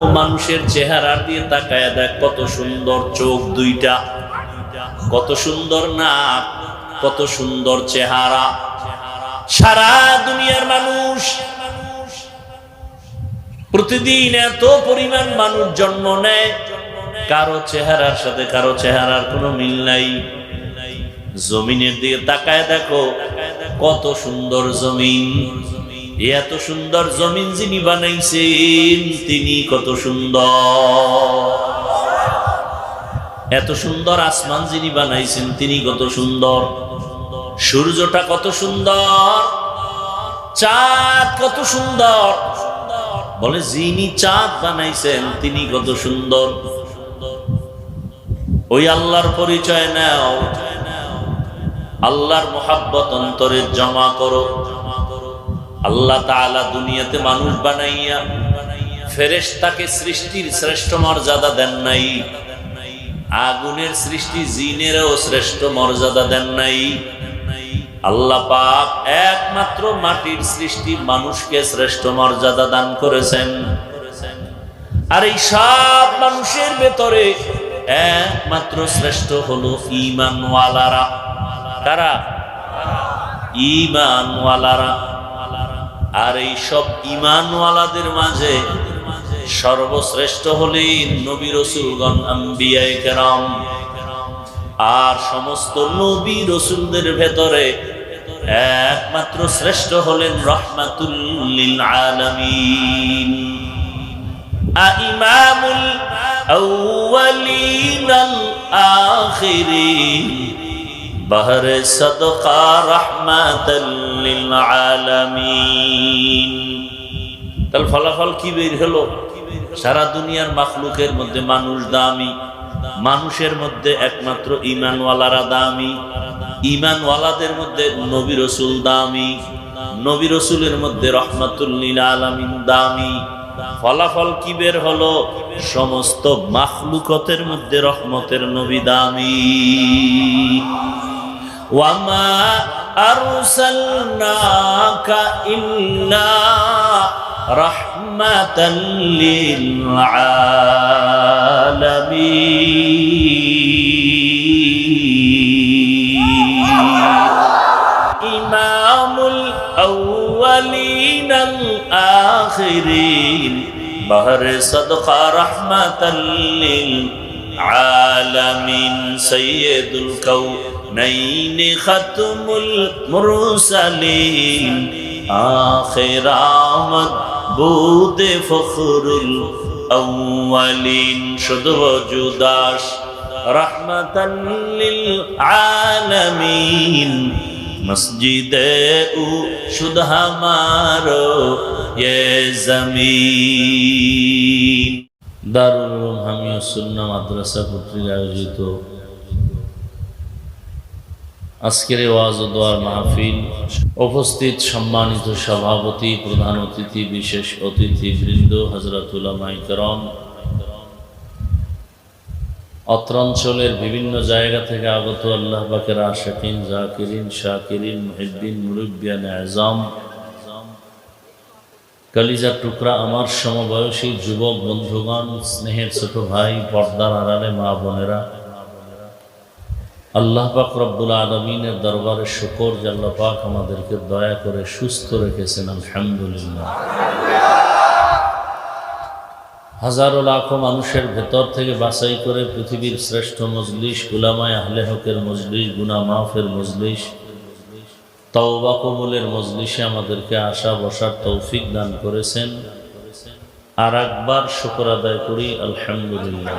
মানুষের চেহারা দিয়ে তাকায় দেখ, কত সুন্দর চোখ দুইটা। কত সুন্দর নাক, কত সুন্দর চেহারা। সারা দুনিয়ার মানুষ প্রতিদিন এত পরিমাণ মানুষ জন্ম নেয়। কারও চেহারার সাথে কারও চেহারার কোনো মিল নাই। জমিনের দিকে তাকায় দেখো, কত সুন্দর জমিন। এত সুন্দর জমিন যিনি বানাইছেন, তিনি কত সুন্দর। এত সুন্দর আসমান যিনি বানাইছেন, তিনি কত সুন্দর। সূর্যটা কত সুন্দর, চাঁদ কত সুন্দর। বলে, যিনি চাঁদ বানাইছেন, তিনি কত সুন্দর। ওই আল্লাহর পরিচয় নাও। আল্লাহর মোহাব্বত অন্তরে জমা করো। আল্লাহ তাআলা দুনিয়াতে মানুষ বানাইয়া ফেরেশতাকে সৃষ্টির শ্রেষ্ঠ মর্যাদা দেন নাই। আগুনের সৃষ্টি জিনেরও শ্রেষ্ঠ মর্যাদা দেন নাই। আল্লাহ পাক একমাত্র মাটির সৃষ্টি মানুষকে শ্রেষ্ঠ মর্যাদা দান করেছেন। আর এই সব মানুষের ভেতরে একমাত্র শ্রেষ্ঠ হলো ইমানওয়ালারা কারা? ইমানওয়ালারা আর এই সব ইমানওয়ালাদের মাঝে সর্বশ্রেষ্ঠ হলেন নবী রসুলগণ আম্বিয়ায়ে কেরাম আর সমস্ত নবী রসুলদের ভেতরে একমাত্র শ্রেষ্ঠ হলেন রহমাতুল্লিল আলামিন আইমামুল আউয়ালিন আল আখিরিন بهر صدقہ رحمت তাহলে ফলাফল কি বের হলো? সারা দুনিয়ার মাখলুকের মধ্যে মানুষ দামি, মানুষের মধ্যে একমাত্র ইমানওয়ালারা দামি ইমানওয়ালাদের মধ্যে নবী রসুল দামি, নবী রসুলের মধ্যে রহমাতুল্লিল আলমিন দামি। ফলাফল কি বের হলো? সমস্ত মাখলুকতের মধ্যে রহমতের নবী দামি। وما أرسلناك إلا رحمة للعالمين إمام الأولين الآخرين بهر صدق رحمة للعالمين سيد نین ختم المرسلین آخر آمد بود فخر الاولین شد وجوداش رحمتا للعالمین مسجد او شد ہمارو یہ زمین দারুল হামিয়া সুন্না মাদ্রাসা কর্তৃক আয়োজিত আজকের ওয়াজ ও দোয়ার মাহফিল উপস্থিত সম্মানিত সভাপতি, প্রধান অতিথি, বিশেষ অতিথি বৃন্দ হজরতুল্লাহ করম। অত্র অঞ্চলের বিভিন্ন জায়গা থেকে আগত আল্লাহ পাকের আশাকিন, জাকিরিন, শাকিরিন, মুহিদ্দিন মুরব্বিয়ান আজম কালিজার টুকরা আমার সমবয়সী যুবক, বন্ধুগণ, স্নেহের ছোট ভাই, পর্দার আড়ালে মা বোনেরা আল্লাহ পাক রব্বুল আলমিনের দরবারে শুকর জাল্লা পাক আমাদেরকে দয়া করে সুস্থ রেখেছেন, আলহামদুলিল্লাহ। হাজারো লাখো মানুষের ভেতর থেকে বাছাই করে পৃথিবীর শ্রেষ্ঠ মজলিস গুলামায় আহলে হকের মজলিস গুনা মাফের মজলিস, তওবা কবুলের আমাদেরকে আশা বসার তৌফিক দান করেছেন। আর একবার শুকর আদায় করি, আলহামদুলিল্লাহ।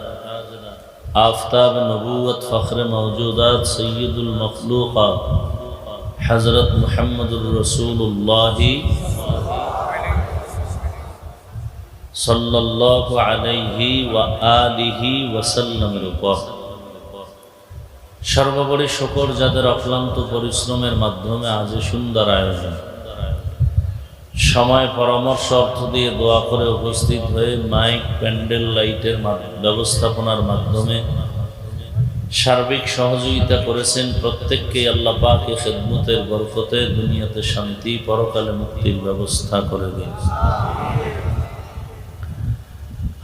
آفتاب نبوت فخر موجودات سيد المخلوقات حضرت محمد رسول الله সাল্লাল্লাহু আলাইহি ওয়া আলিহি ওয়াসাল্লামের উপর সর্বোপরি শকর যাদের অক্লান্ত পরিশ্রমের মাধ্যমে আজ এই সুন্দর আয়োজন সময় পরামর্শ অর্থ দিয়ে দোয়া করে উপস্থিত হয়ে মাইক, প্যান্ডেল, লাইটের ব্যবস্থাপনার মাধ্যমে সার্বিক সহযোগিতা করেছেন প্রত্যেককে আল্লাহ পাকে খেদমতের দুনিয়াতে শান্তি, পরকালে মুক্তির ব্যবস্থা করে দিন।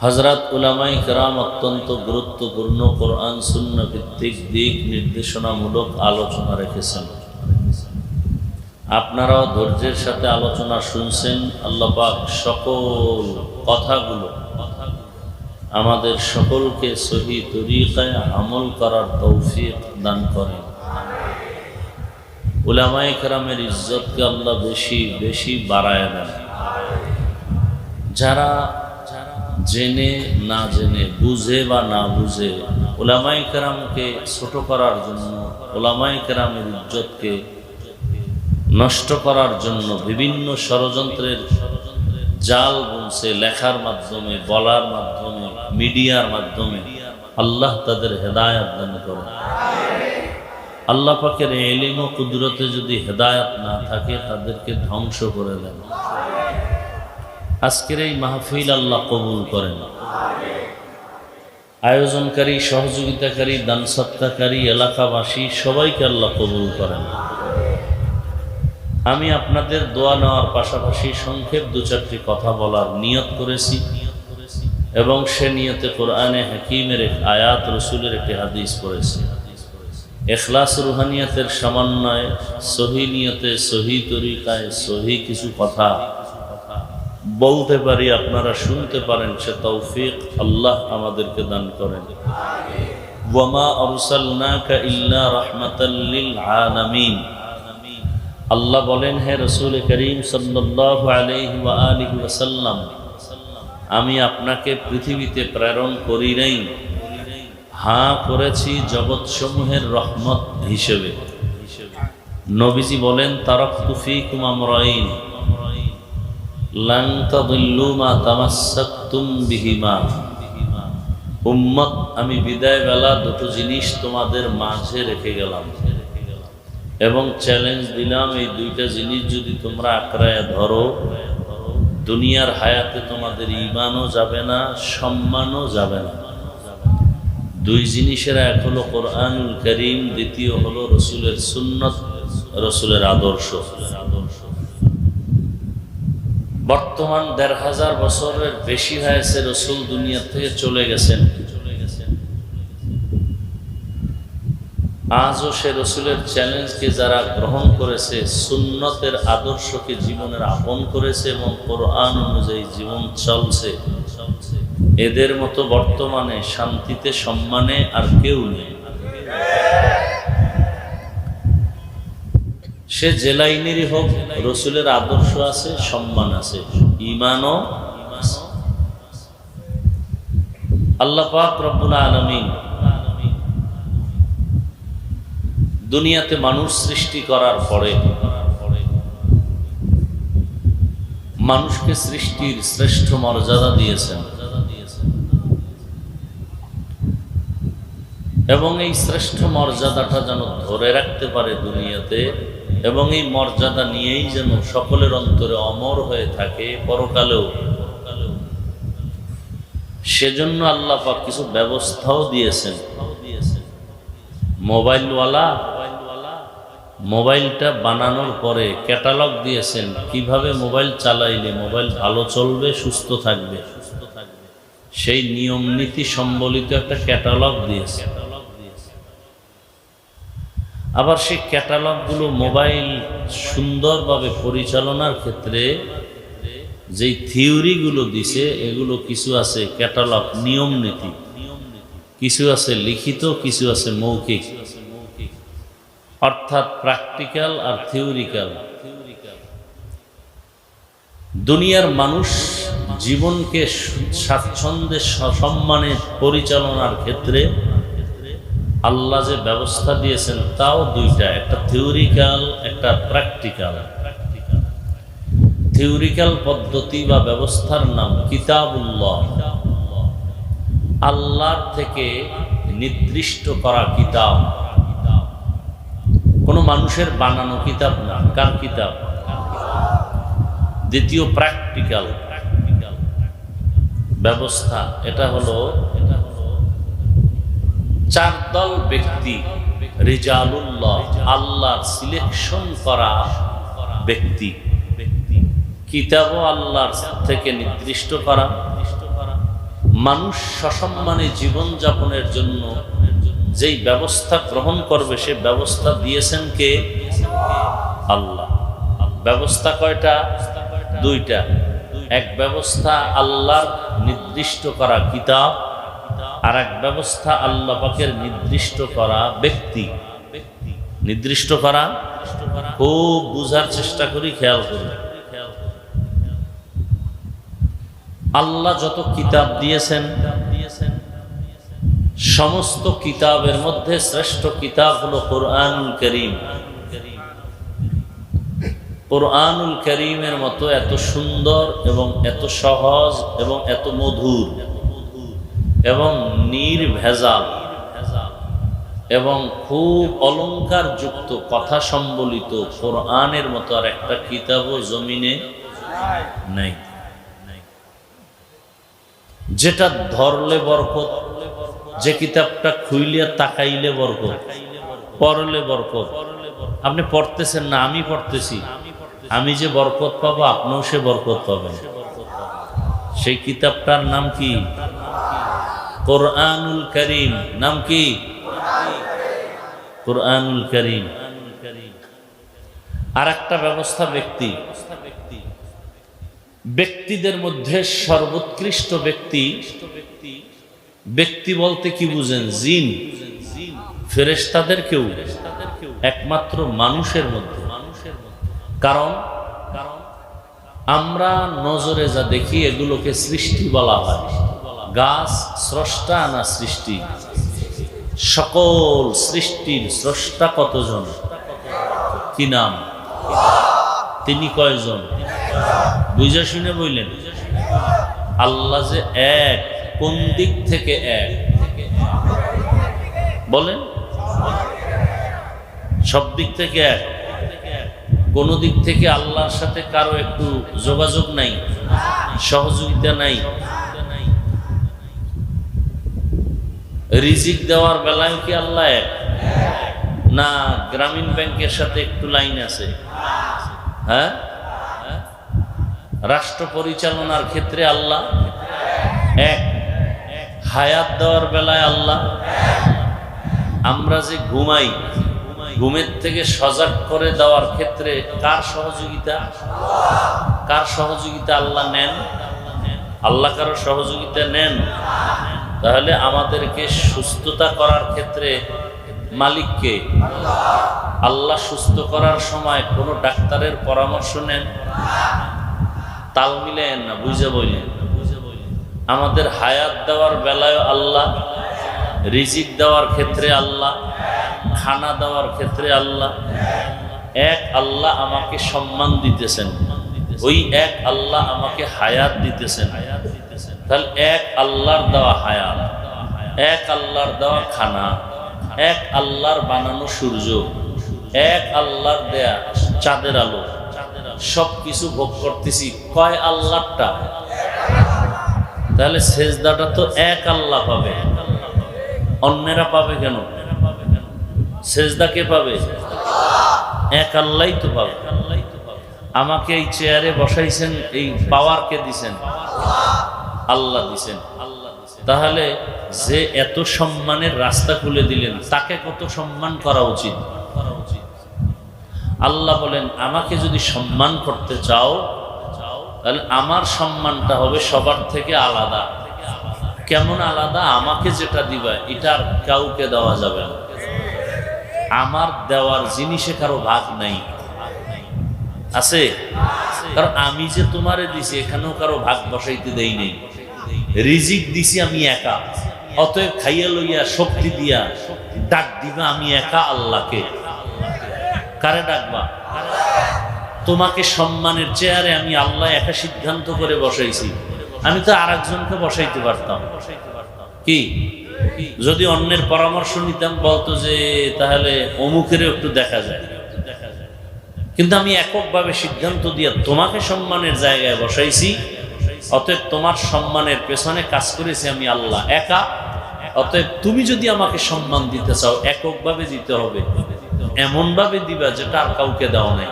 হজরত উলামাই কেরাম অত্যন্ত গুরুত্বপূর্ণ কোরআন শূন্য ভিত্তিক দিক নির্দেশনামূলক আলোচনা রেখেছেন। আপনারাও ধৈর্যের সাথে আলোচনা শুনছেন আল্লাহ পাক সকল কথাগুলো। আমাদের সকলকে সহি তরিকায় আমল করার তৌফিক দান করেন। উলামায়ে কেরামের ইজ্জতকে আল্লাহ বেশি বেশি বাড়ায় দেন। যারা জেনে না জেনে, বুঝে বা না বুঝে ওলামাই কেরামকে ছোট করার জন্য ওলামাই কেরামের ইজ্জতকে নষ্ট করার জন্য বিভিন্ন ষড়যন্ত্রের জাল বুনছে লেখার মাধ্যমে, বলার মাধ্যমে, মিডিয়ার মাধ্যমে আল্লাহ তাদের হেদায়াত দান করেন। আল্লাহ এলিম ও কুদরতে যদি হেদায়াত না থাকে, তাদেরকে ধ্বংস করে দেন। আজকের এই মাহফিল আল্লাহ কবুল করেন। আয়োজনকারী, সহযোগিতাকারী দান সত্তাকারী এলাকাবাসী সবাইকে আল্লাহ কবুল করেন। আমি আপনাদের দোয়া নেওয়ার পাশাপাশি সংক্ষেপ দু চারটি কথা বলার নিয়ত করেছি এবং সে নিয়তে কোরআনে হাকিমের এক আয়াত, রসুলের একটি হাদিস করেছি এখলাস রুহানিয়াতের সমন্বয়ে, সহি নিয়তে, সহি তরিকায়, সহি কিছু কথা বলতে পারি, আপনারা শুনতে পারেন, সে তৌফিক আল্লাহ আমাদেরকে দান করেন। ওয়ামা আরসালনাকা ইল্লা রাহমাতাল লিল আল্লাহ বলেন, হে রসুল করিম আলিহি আমি আপনাকে পৃথিবীতে প্রেরণ করি নাই। হ্যাঁ করেছি জগৎসমূহের রহমত হিসেবে। নবীজি বলেন তারক তামাসসাকতুম বিহিমা। উম্মত, আমি বিদায় বেলা দুটো জিনিস তোমাদের মাঝে রেখে গেলাম। এবং চ্যালেঞ্জ দিলাম এই দুইটা জিনিস যদি তোমরা আঁকড়ায় ধরো। দুনিয়ার হায়াতে তোমাদের ইমানও যাবে না, সম্মানও যাবে না। দুই জিনিসের এক হলো কোরআনুল করিম, দ্বিতীয় হলো রসুলের সুন্নত, রসুলের আদর্শ। বর্তমান দেড় হাজার বছরের বেশি হয়েছে রসুল দুনিয়া থেকে চলে গেছেন। আজও সে রসুলের চ্যালেঞ্জকে যারা গ্রহণ করেছে, সুন্নতের আদর্শকে জীবনের আপন করেছে এবং কোরআন অনুযায়ী জীবন চলছে, এদের মতো বর্তমানে শান্তিতে সম্মানে আর কেউ নেই সে যে লাইনেরই হোক, রসুলের আদর্শ আছে, সম্মান আছে ইমানও। আল্লাহ পাক রব্বুল আলমিন দুনিয়াতে মানুষ সৃষ্টি করার পরে মানুষকে সৃষ্টির শ্রেষ্ঠ মর্যাদা দিয়েছেন। এবং এই শ্রেষ্ঠ মর্যাদাটা যেন ধরে রাখতে পারে দুনিয়াতে, এবং এই মর্যাদা নিয়েই যেন সকলের অন্তরে অমর হয়ে থাকে পরকালেও। সেজন্য আল্লাহ কিছু ব্যবস্থাও দিয়েছেন। মোবাইলওয়ালা মোবাইলটা বানানোর পরে ক্যাটালগ দিয়েছেন, কীভাবে মোবাইল চালাইলে মোবাইল ভালো চলবে, সুস্থ থাকবে? সেই নিয়ম নীতি সম্বলিত একটা ক্যাটালগ দিয়েছে। আবার সেই ক্যাটালগগুলো মোবাইল সুন্দরভাবে পরিচালনার ক্ষেত্রে যেই থিওরিগুলো দিছে, এগুলো কিছু আছে ক্যাটালগ নিয়ম নীতি কিছু আছে লিখিত, কিছু আছে মৌখিক। অর্থাৎ প্র্যাকটিক্যাল আর থিওরিক্যাল। দুনিয়ার মানুষ জীবনকে স্বাচ্ছন্দ্যে সম্মানে পরিচালনার ক্ষেত্রে আল্লাহ যে ব্যবস্থা দিয়েছেন তাও দুইটা, একটা থিওরিক্যাল, একটা প্র্যাকটিক্যাল। থিওরিক্যাল পদ্ধতি বা ব্যবস্থার নাম কিতাবুল্লাহ। আল্লাহর থেকে নির্দিষ্ট করা কিতাব। কোনো মানুষের বানানো কিতাব না। কার কিতাব? দ্বিতীয় প্র্যাকটিক্যাল ব্যবস্থা, এটা হলো চার দল ব্যক্তি, রিজালুল্লাহ, আল্লাহর সিলেকশন করা ব্যক্তি। কিতাবও আল্লাহর থেকে নির্দিষ্ট করা। মানুষ সসম্মানে জীবন যাপনের জন্য যেই ব্যবস্থা গ্রহণ করবে, সে ব্যবস্থা দিয়েছেন কে? আল্লাহ। ব্যবস্থা কয়টা? দুইটা। এক ব্যবস্থা আল্লাহ নির্দিষ্ট করা কিতাব, আর এক ব্যবস্থা আল্লাহ পাকের নির্দিষ্ট করা ব্যক্তি। নির্দিষ্ট করা, খুব বুঝার চেষ্টা করি, খেয়াল করি। আল্লাহ যত কিতাব দিয়েছেন সমস্ত কিতাবের মধ্যে শ্রেষ্ঠ কিতাব হলো কোরআনুল করিম। কোরআনুল করিমের মতো এত সুন্দর এবং এত সহজ এবং এত মধুর এবং নির্ভেজাল এবং খুব অলংকার যুক্ত কথা সম্বলিত কোরআনের মতো আর একটা কিতাবও জমিনে নাই। যেটা ধরলে বরকত যে কিতাবটা খুইলিয়া তাকাইলে বরকত, পড়লে বরকত। আপনি পড়তেছেন না, আমি পড়তেছি। আমি যে বরকত পাবো, আপনিও সে বরকত পাবেন। সেই কিতাবটার নাম কি? কোরআনুল করিম। নাম কি? কোরআনুল করিম। আর একটা ব্যবস্থা ব্যক্তি। ব্যক্তিদের মধ্যে সর্বোৎকৃষ্ট ব্যক্তি ব্যক্তি বলতে কি বুঝেন? জিন। ফেরেস্তাদের কেউ একমাত্র মানুষের মধ্যে। কারণ আমরা নজরে যা দেখি, এগুলোকে সৃষ্টি বলা হয়। গাছ, স্রষ্টা না সৃষ্টি? সকল সৃষ্টির স্রষ্টা কতজন? কি নাম? তিনি কয়জন? বুঝে শুনে বললেন, আল্লাহ যে এক কোন দিক থেকে এক? বলেন। সব দিক থেকে এক। কোন দিক থেকে আল্লাহর সাথে কারও একটু যোগাযোগ নাই, সহযোগিতা নাই। রিজিক দেওয়ার বেলায় কি আল্লাহ এক? না, গ্রামীণ ব্যাংকের সাথে একটু লাইন আছে। হ্যাঁ? রাষ্ট্র পরিচালনার ক্ষেত্রে আল্লাহ এক। হায়াত দেওয়ার বেলায় আল্লাহ, আমরা যে ঘুমাই, ঘুমের থেকে সজাগ করে দেওয়ার ক্ষেত্রে কার সহযোগিতা? কার সহযোগিতা আল্লাহ নেন? আল্লাহ কারও সহযোগিতা নেন? তাহলে আমাদেরকে সুস্থতা করার ক্ষেত্রে মালিককে? আল্লাহ সুস্থ করার সময় কোনো ডাক্তারের পরামর্শ নেন? তাল মিলেন না, বুঝে বললেন আমাদের হায়াত দেওয়ার বেলায় আল্লাহ, রিজিক দেওয়ার ক্ষেত্রে আল্লাহ, খানা দেওয়ার ক্ষেত্রে আল্লাহ, এক আল্লাহ আমাকে সম্মান দিতেছেন। ওই এক আল্লাহ আমাকে হায়াত দিতেছেন। তাহলে এক আল্লাহর দেওয়া হায়াত, এক আল্লাহর দেওয়া খানা, এক আল্লাহর বানানো সূর্য, এক আল্লাহর দেয়া চাঁদের আলো সব কিছু ভোগ করতেছি। কয় আল্লাহটা তাহলে সেজদাটা তো এক আল্লাহ পাবে। অন্যেরা পাবে কেন? সেজদা কে পাবে? এক আল্লাহ তো পাবে। আমাকে এই চেয়ারে বসাইছেন, এই পাওয়ার কে দিছেন? আল্লাহ দিছেন। তাহলে যে এত সম্মানের রাস্তা খুলে দিলেন, তাকে কত সম্মান করা উচিত? আল্লাহ বলেন, আমাকে যদি সম্মান করতে চাও তাহলে আমার সম্মানটা হবে সবার থেকে আলাদা। কেমন আলাদা? আমাকে যেটা দিবা, এটা কাউকে দেওয়া যাবে না। আমার দেওয়ার জিনিসে কারও ভাগ নাই। আছে? কারণ আমি যে তোমারে দিছি, এখানেও কারও ভাগ বসাইতে দেই নেই। রিজিক দিছি আমি একা। অতএব খাইয়া লইয়া, শক্তি দিয়া, ডাক দিবা আমি একা আল্লাহকে। কারে ডাকবা? তোমাকে সম্মানের চেয়ারে আমি আল্লাহ একা সিদ্ধান্ত করে বসাইছি। আমি তো আর একজনকে বসাইতে পারতাম। কি? যদি অন্যের পরামর্শ নিতাম, বলতো যে তাহলে অমুকের একটু দেখা যায়। কিন্তু আমি এককভাবে সিদ্ধান্ত দিয়ে তোমাকে সম্মানের জায়গায় বসাইছি, অতএব তোমার সম্মানের পেছনে কাজ করেছি আমি আল্লাহ একা। অতএব তুমি যদি আমাকে সম্মান দিতে চাও, এককভাবে দিতে হবে। এমনভাবে দিবা যেটা আর কাউকে দেওয়া নাই।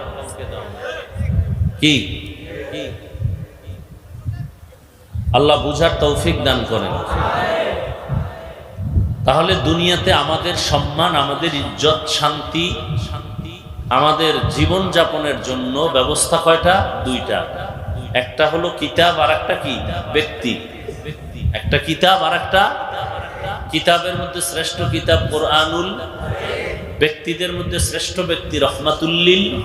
কি? আল্লাহ বুঝার তৌফিক দান করেন। তাহলে দুনিয়াতে আমাদের সম্মান, আমাদের ইজ্জত, শান্তি, আমাদের জীবন যাপনের জন্য ব্যবস্থা কয়টা? দুইটা। একটা হলো কিতাব আর একটা কি? ব্যক্তি। একটা কিতাব আর একটা কিতাবের মধ্যে শ্রেষ্ঠ কিতাব কোরআনুল ব্যক্তিদের মধ্যে শ্রেষ্ঠ ব্যক্তি রহমাতুল্লিল।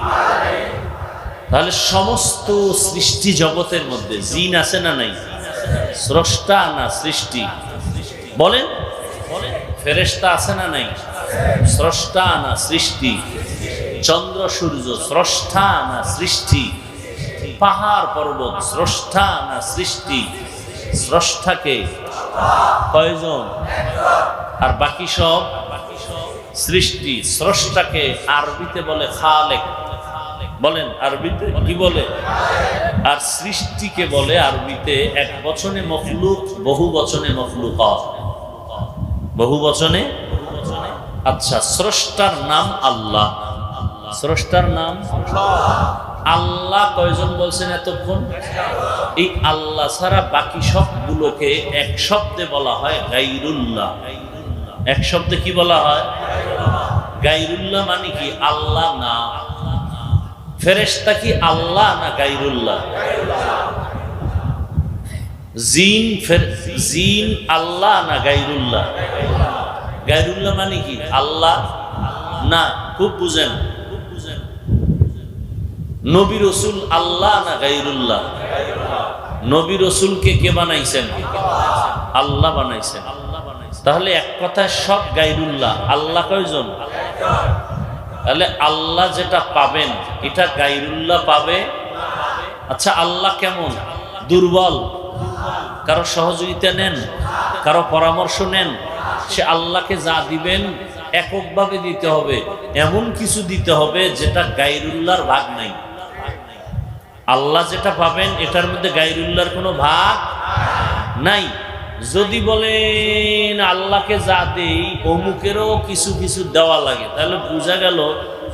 তাহলে সমস্ত সৃষ্টি জগতের মধ্যে জিন আছে না নাই? স্রষ্টা না সৃষ্টি? বলেন। ফেরেস্তা আছে না নাই? স্রষ্টা না সৃষ্টি? চন্দ্র, সূর্য স্রষ্টা না সৃষ্টি? পাহাড়, পর্বত স্রষ্টা না সৃষ্টি? স্রষ্টাকে কয়জন? আর বাকি সব? সৃষ্টি। স্রষ্টাকে আরবিতে বলে খালেক। বলেন আরবিতে? কি বলে? আর সৃষ্টিকে বলে আরবিতে, এক বচনে মখলুক, বহু বচনে মখলুক বহু বচনে? আচ্ছা স্রষ্টার নাম আল্লাহ। স্রষ্টার নাম? আল্লাহ কয়জন বলছেন এতক্ষণ? এই আল্লাহ ছাড়া বাকি সবগুলোকে এক শব্দে বলা হয় গাইরুল্লাহ। এক শব্দে কি বলা হয়? গাইরুল্লাহ মানে কি? আল্লাহ না। ফেরেশতা কি আল্লাহ না গাইরুল্লাহ? জিন জিন আল্লাহ না গাইরুল্লাহ? গাইরুল্লাহ মানে কি? আল্লাহ না, খুব বুঝেন। নবী রসুল আল্লাহ না গাইরুল্লাহ? নবী রসুলকে কে বানাইছেন? আল্লাহ বানাইছেন। তাহলে এক কথায় সব গাইরুল্লাহ। আল্লাহ কয়জন? তাহলে আল্লাহ যেটা পাবেন, এটা গাইরুল্লাহ পাবে। আচ্ছা আল্লাহ কেমন? দুর্বল। কারও সহযোগিতা নেন, কারও পরামর্শ নেন, সে আল্লাহকে যা দিবেন এককভাবে দিতে হবে। এমন কিছু দিতে হবে যেটা গাইরুল্লাহর ভাগ নাই। আল্লাহ যেটা পাবেন, এটার মধ্যে গাইরুল্লাহর কোনো ভাগ নাই। যদি বলেন আল্লাহকে যা দেই, অমুকেরও কিছু কিছু দেওয়া লাগে, তাহলে বোঝা গেল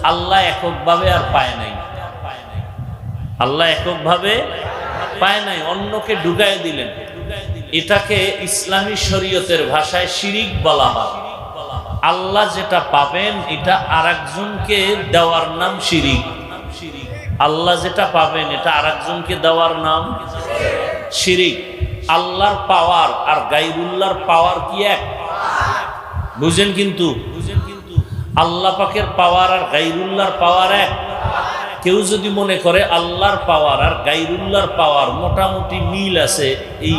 আল্লাহ এককভাবে আর পায় নাই। আল্লাহ এককভাবে পায় নাই, অন্যকে ঢুকাই দিলেন। এটাকে ইসলামী শরীয়তের ভাষায় শিরিক বলা হয়। আল্লাহ যেটা পাবেন, এটা আর একজনকে দেওয়ার নাম শিরিক। আল্লাহ যেটা পাবেন, এটা আর একজনকে দেওয়ার নাম শিরিক। আল্লাহর পাওয়ার আর গাইরুল্লাহর পাওয়ার কি এক? বুঝেন কিন্তু। আল্লাহ পাকের পাওয়ার আর গাইরুল্লাহর পাওয়ার এক? কেউ যদি মনে করে আল্লাহর পাওয়ার আর গাইরুল্লাহর পাওয়ার মোটামুটি মিল আছে, এই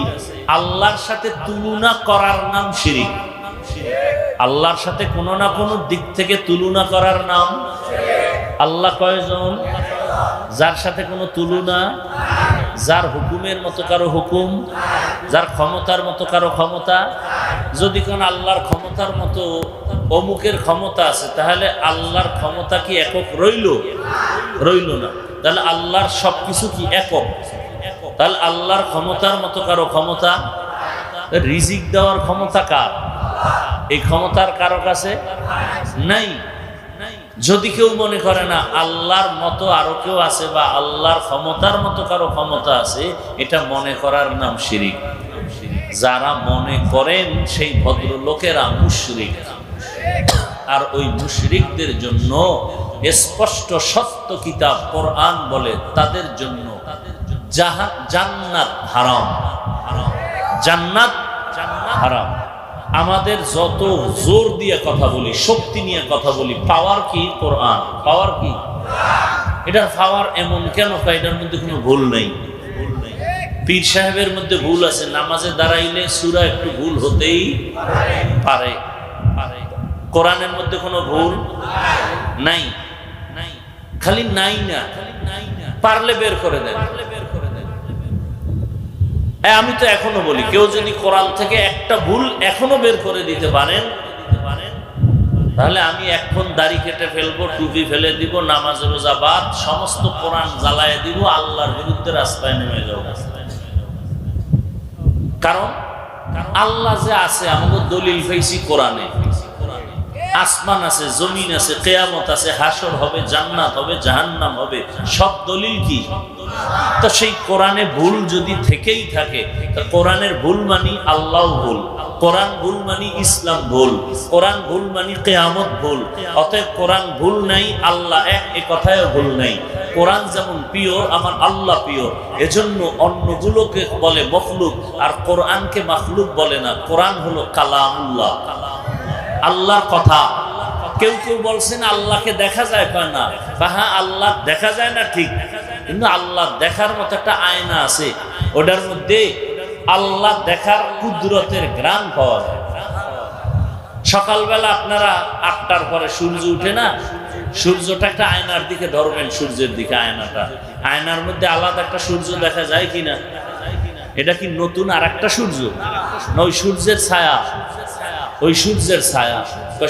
আল্লাহর সাথে তুলনা করার নাম শিরিক। আল্লাহর সাথে কোনো না কোনো দিক থেকে তুলনা করার নাম আল্লাহ কয়জন? যার সাথে কোনো তুলনা যার হুকুমের মতো কারও হুকুম, যার ক্ষমতার মতো কারও ক্ষমতা, যদি কোন আল্লাহর ক্ষমতার মতো অমুকের ক্ষমতা আছে, তাহলে আল্লাহর ক্ষমতা কি একক রইল? রইল না। তাহলে আল্লাহর সব কিছু কি একক? তাহলে আল্লাহর ক্ষমতার মতো কারও ক্ষমতা? রিজিক দেওয়ার ক্ষমতা কার? এই ক্ষমতার কারও কাছে নাই। যদি কেউ মনে করে না, আল্লাহর মতো আরও কেউ আছে বা আল্লাহর ক্ষমতার মতো কারও ক্ষমতা আছে, এটা মনে করার নাম শিরিক। যারা মনে করেন সেই ভদ্রলোকেরা মুশরিক। আর ওই মুশরিকদের জন্য স্পষ্ট সত্য কিতাব কোরআন বলে তাদের জন্য জান্নাত হারাম। জান্নাত হারাম। আমাদের যত জোর দিয়ে কথা বলি, শক্তি নিয়ে কথা বলি পাওয়ার কি কোরআন? পাওয়ার কি? এটার পাওয়ার এমন কেন? এটার মধ্যে কোনো ভুল নেই। পীর সাহেবের মধ্যে ভুল আছে। নামাজে দাঁড়াইলে সুরা একটু ভুল হতেই পারে। কোরআনের মধ্যে কোনো ভুল নাই? নাই। খালি নাই না খালি নাই না। পারলে বের করে দেন। হ্যাঁ, আমি তো এখনও বলি কেউ যদি কোরআন থেকে একটা ভুল এখনও বের করে দিতে পারেন তাহলে আমি এখন দাড়ি কেটে ফেলব টুপি ফেলে দিব নামাজ রোজা বাদ সমস্ত কোরআন জ্বালায় দিব আল্লাহর বিরুদ্ধে রাস্তায় নেমে যাব। কারণ আল্লাহ যে আছে আমাদের দলিল পেয়েছি কোরআনে। আসমান আছে জমিন আছে কেয়ামত আছে হাসর হবে জান্নাত হবে জাহান্নাম হবে সব দলিল কি? তো সেই কোরআনে ভুল যদি থেকেই থাকে কোরআনের ভুল মানি আল্লাহ ভুল, কোরআন ভুল মানি ইসলাম ভুল, কোরআন ভুল মানি কেয়ামত ভুল, অতএব কোরআন ভুল নাই, আল্লাহ এক, এ কথায়ও ভুল নাই। কোরআন যেমন পিওর আমার আল্লাহ পিওর এজন্য অন্যগুলোকে বলে মখলুক, আর কোরআনকে মাখলুক বলে না, কোরআন হলো কালামুল্লাহ। আল্লাহর কথা। কেউ কেউ বলছেন, আল্লাহকে দেখা যায় না? হ্যাঁ আল্লাহ দেখা যায় না ঠিক। কিন্তু আল্লাহ দেখার মতো একটা আয়না আছে, ওটার মধ্যে আল্লাহ দেখার কুদরতের গ্রাম পাওয়া যায়। সকালবেলা আপনারা আটটার পরে সূর্য উঠে না, সূর্যটা একটা আয়নার দিকে ধরবেন, সূর্যের দিকে আয়নাটা। আয়নার মধ্যে আলাদা একটা সূর্য দেখা যায় কিনা? এটা কি নতুন আর একটা সূর্য? না, ওই সূর্যের ছায়া। ওই সূর্যের ছায়া।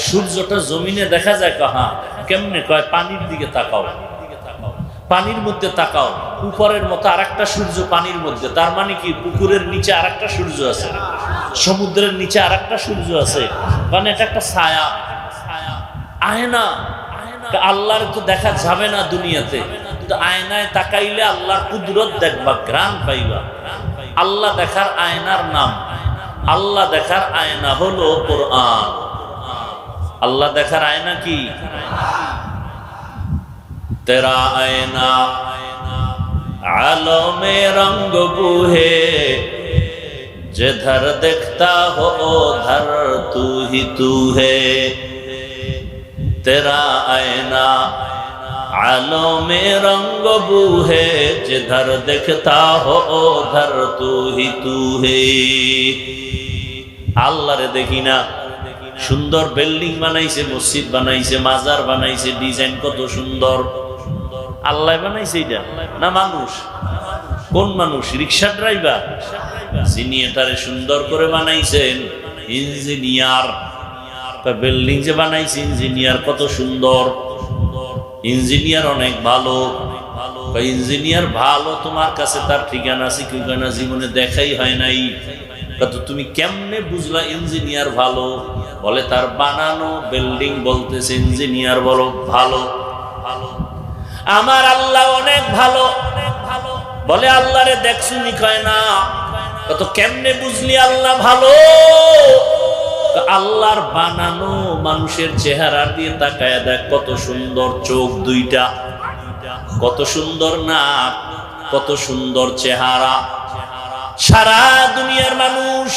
সূর্যটা জমিনে দেখা যায় কাহা কেমনে কয়, পানির দিকে তাকাও। পানির মধ্যে তাকাও। উপরের মতো আরেকটা সূর্য পানির মধ্যে। তার মানে কি? পুকুরের নিচে আরেকটা সূর্য আছে। সমুদ্রের নিচে আরেকটা সূর্য আছে। মানে এটা একটা ছায়া। আয়না। আল্লাহর তো দেখা যাবে না দুনিয়াতে। আয়নায় তাকাইলে আল্লাহর কুদরত দেখবা গ্রাম পাইবা। আল্লাহ দেখার আয়নার নাম। আল্লাহ দেখার আয়না হলো কোরআন। আল্লাহ দেখার আয়না কি? তেরা আয়না आलो में रंग बूहे जिधर देखता हो उधर तू ही तू है तेरा आईना आलो में रंग बूहे जिधर देखता हो उधर तू ही तू है আল্লাহরে দেখি না সুন্দর বিল্ডিং বানাইছে মসজিদ বানাইছে মাজার বানাইছে ডিজাইন কত সুন্দর আল্লাহ বানাইছে এটা? না মানুষ? কোন মানুষ? Rickshaw driver? যিনি এটারে সুন্দর করে বানাইছেন, ইঞ্জিনিয়ার। বিল্ডিং যে বানাইছে ইঞ্জিনিয়ার কত সুন্দর? ইঞ্জিনিয়ার অনেক ভালো। ইঞ্জিনিয়ার ভালো তোমার কাছে তার ঠিকানা আছে ঠিকানা জীবনে দেখাই হয় নাই। তো তুমি কেমনে বুঝলা ইঞ্জিনিয়ার ভালো? বলে তার বানানো বিল্ডিং বলতেছে ইঞ্জিনিয়ার বলো ভালো ভালো। আমার আল্লাহ অনেক ভালো। বলে আল্লাহরে দেখছুনি কয় না। কত কেমনে বুঝলি আল্লাহ ভালো? আল্লাহর বানানো মানুষের চেহারা দিয়ে তাকায় দেখ কত সুন্দর চোখ দুইটা। কত সুন্দর নাক, কত সুন্দর চেহারা। সারা দুনিয়ার মানুষ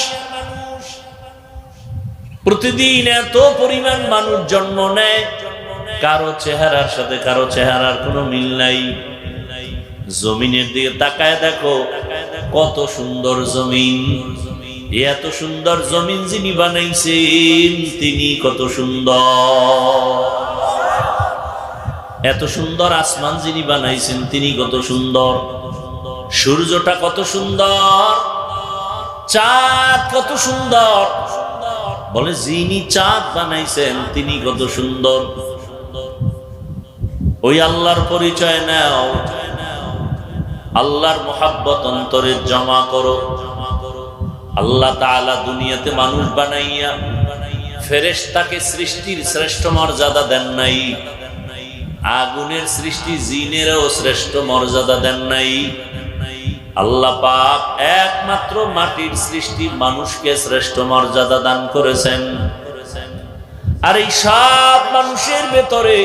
প্রতিদিন এত পরিমাণ মানুষ জন্ম নেয়। কারও চেহারার সাথে কারও চেহারার কোনো মিল নাই। জমিনের দিকে তাকায় দেখো, কত সুন্দর জমিন। এত সুন্দর জমিন যিনি বানাইছেন, তিনি কত সুন্দর। এত সুন্দর আসমান যিনি বানাইছেন, তিনি কত সুন্দর। সূর্যটা কত সুন্দর, চাঁদ কত সুন্দর। বলে, যিনি চাঁদ বানাইছেন, তিনি কত সুন্দর। ওই আল্লাহর পরিচয় নাও। আল্লাহর মোহাব্বত অন্তরে জমা করো। আল্লাহ তাআলা দুনিয়াতে মানুষ বানাইয়া ফেরেশতাকে সৃষ্টির শ্রেষ্ঠ মর্যাদা দেন নাই। আগুনের সৃষ্টি জিনেরও শ্রেষ্ঠ মর্যাদা দেন নাই। আল্লাহ পাক একমাত্র মাটির সৃষ্টি মানুষকে শ্রেষ্ঠ মর্যাদা দান করেছেন। আর এই সব মানুষের ভেতরে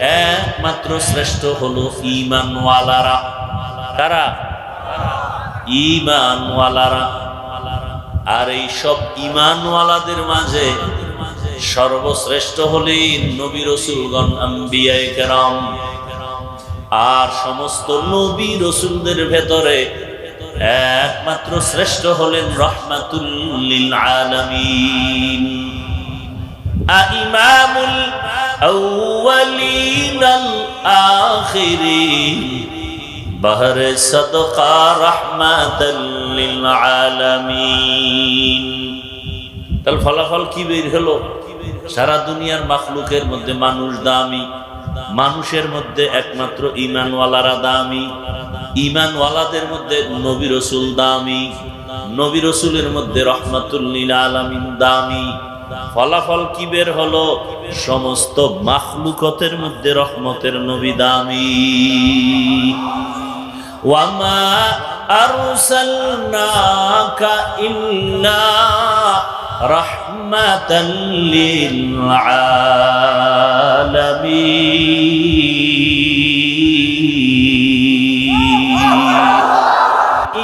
একমাত্র শ্রেষ্ঠ হলো ইমানওয়ালারা কারা? ইমানওয়ালারা আর এই সব ইমানওয়ালাদের মাঝে সর্বশ্রেষ্ঠ হলেন নবী রসুলগণ আম্বিয়ায় আর সমস্ত নবী রসুলদের ভেতরে একমাত্র শ্রেষ্ঠ হলেন রহমাতুল্লিল আলামিন। ইমামুল আউয়ালিন আল আখিরিন بهر صدقہ رحمت للعالمین তাহলে ফলাফল কি বের হলো সারা দুনিয়ার মাখলুকের মধ্যে মানুষ দামি মানুষের মধ্যে একমাত্র ইমানওয়ালারা দামি ইমানওয়ালাদের মধ্যে নবী রসুল দামি নবী রসুলের মধ্যে রহমাতুল্লিল আলমিন দামি ফলাফল কি বের হলো? সমস্ত মাখলুকতের মধ্যে রহমতের নবী দামি। ওয়ামা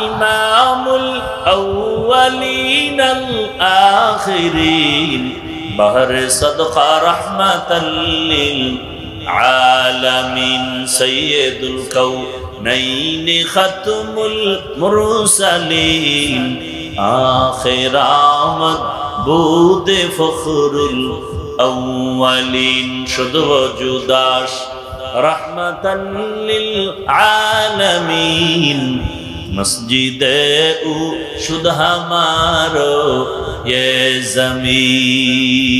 ইমামুল আউয়ালি মিনাল আখিরিন, বাহরে সদকা রহমাতাল্লিল আলামিন, সৈয়দুল কাউনাইন খাতুমুল মুরসালিন। আখির আমদ বুদে ফখরুল আউয়ালিন, শুধু জুদাস রহমাতাল্লিল আলামিন। মসজিদে উ শুধু হামারো ये जमीन